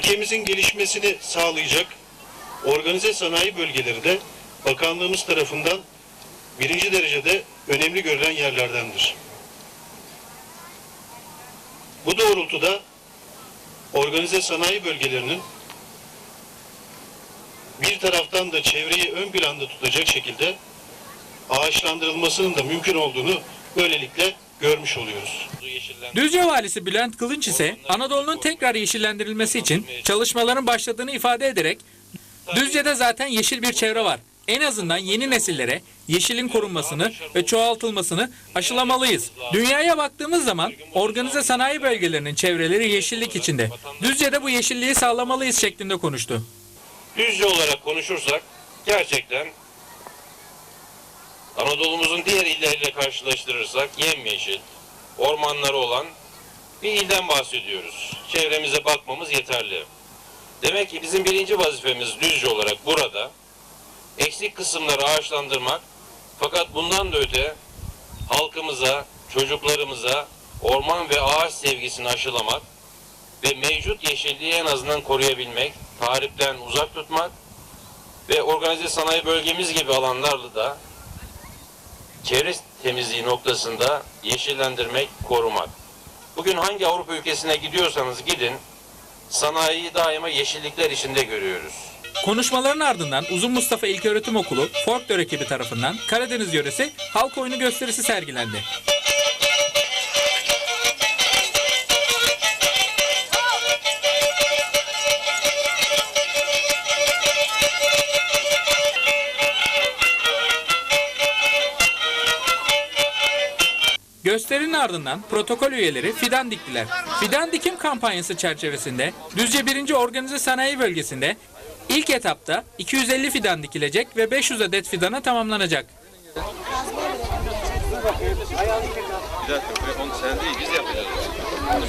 ülkemizin gelişmesini sağlayacak organize sanayi bölgeleri de bakanlığımız tarafından birinci derecede önemli görülen yerlerdendir. Bu doğrultuda organize sanayi bölgelerinin bir taraftan da çevreyi ön planda tutacak şekilde ağaçlandırılmasının da mümkün olduğunu böylelikle görmüş oluyoruz. Düzce valisi Bülent Kılınç ise Anadolu'nun tekrar yeşillendirilmesi için çalışmaların başladığını ifade ederek Düzce'de zaten yeşil bir çevre var. En azından yeni nesillere yeşilin korunmasını ve çoğaltılmasını aşılamalıyız. Dünyaya baktığımız zaman organize sanayi bölgelerinin çevreleri yeşillik içinde. Düzce'de bu yeşilliği sağlamalıyız şeklinde konuştu. Düzce olarak konuşursak gerçekten Anadolu'muzun diğer illeriyle karşılaştırırsak yemyeşil, ormanları olan bir ilden bahsediyoruz. Çevremize bakmamız yeterli. Demek ki bizim birinci vazifemiz Düzce olarak burada eksik kısımları ağaçlandırmak fakat bundan da öte halkımıza, çocuklarımıza orman ve ağaç sevgisini aşılamak ve mevcut yeşilliği en azından koruyabilmek, tahripten uzak tutmak ve organize sanayi bölgemiz gibi alanlarla da çevre temizliği noktasında yeşillendirmek, korumak. Bugün hangi Avrupa ülkesine gidiyorsanız gidin, sanayiyi daima yeşillikler içinde görüyoruz. Konuşmaların ardından Uzun Mustafa İlköğretim Okulu Folklor ekibi tarafından Karadeniz yöresi halk oyunu gösterisi sergilendi. Gösterinin ardından protokol üyeleri fidan diktiler. Fidan dikim kampanyası çerçevesinde Düzce 1. Organize Sanayi Bölgesi'nde ilk etapta 250 fidan dikilecek ve 500 adet fidana tamamlanacak. Bir dakika, onu